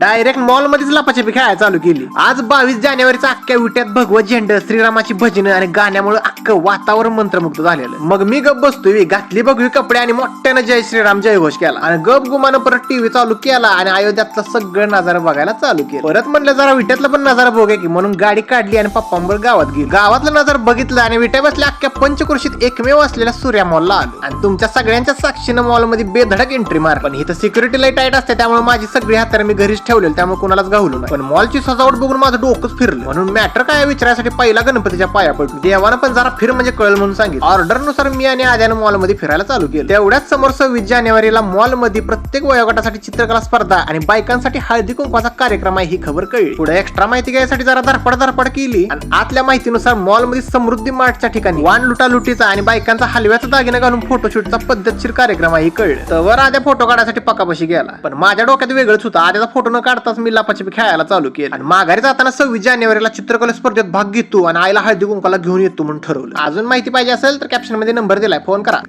Direct mall मध्येच लपाछपी खेळायला चालू केली. आज बावीस जानेवारीचा अख्ख्या विट्यात भगवत झेंड श्रीरामाची भजनं आणि गाण्यामुळे अख्खं वातावरण मंत्रमुग्ध झालेलं. मग मी गप बसतोय घातली बघवी कपडे आणि मोठ्यानं जय श्रीराम जयघोष केला आणि गप गुमानं परत टीव्ही चालू केला आणि अयोध्यातला सगळं नजारा बघायला चालू केलं. परत म्हणलं जरा विट्यातला पण नजारा बघूया की म्हणून गाडी काढली आणि पप्पांवर गावात गेली. गावातला नजर बघितला आणि विट्या बसल्या अख्ख्या पंचकृषीत एकमेव असलेल्या सूर्या मॉलला आलो. आणि तुमच्या सगळ्यांच्या साक्षीनं मॉलमध्ये बेधडक एंट्री मार पण इथं सिक्युरिटी लाइट टाईट असते त्यामुळे माझी सगळी हातार मी घरीच ठेवलेलं त्यामुळे कोणालाच गावलो नाही. पण मॉलची सजावट बघून माझं डोकंच फिरलं. म्हणून मॅटर काय विचारायसाठी पहिला गणपतीच्या पाया पडलो. देवानं पण जरा फिर म्हणजे कळल म्हणून सांगितलं. ऑर्डरनुसार मी आणि आद्यानं मॉलमध्ये फिरायला चालू केलं. तेवढ्याच समोर सव्वीस जानेवारीला मॉलमध्ये प्रत्येक वयोगटासाठी चित्रकला स्पर्धा आणि बायकांसाठी हळदी कुंकवाचा कार्यक्रम आहे ही खबर कळली. पुढे एक्स्ट्रा माहिती घ्यायसाठी जरा धडपड धडपड केली. आणि आतल्या माहितीनुसार मॉलमध्ये समृद्धी मार्टच्या ठिकाणी वाण लुटालुटीचा आणि बायकांचा हलव्याचा दागिना घालून फोटोशूटचा पद्धतशीर कार्यक्रम आहे कळलं. तर आद्या फोटो काढायसाठी पकापशी गेला. पण माझ्या डोक्यात वेगळंच होतं. आद्याचा फोटो न काढताच मी लपाछपी खेळायला चालू केलं. आणि माघारी जाताना सव्वीस जानेवारीला चित्रकला स्पर्धेत भाग घेतो आणि आईला हळदी कुंकाला घेऊन येतो म्हणून ठरवलं. अजून माहिती पाहिजे असेल तर कॅप्शनमध्ये नंबर दिलाय. फोन करा.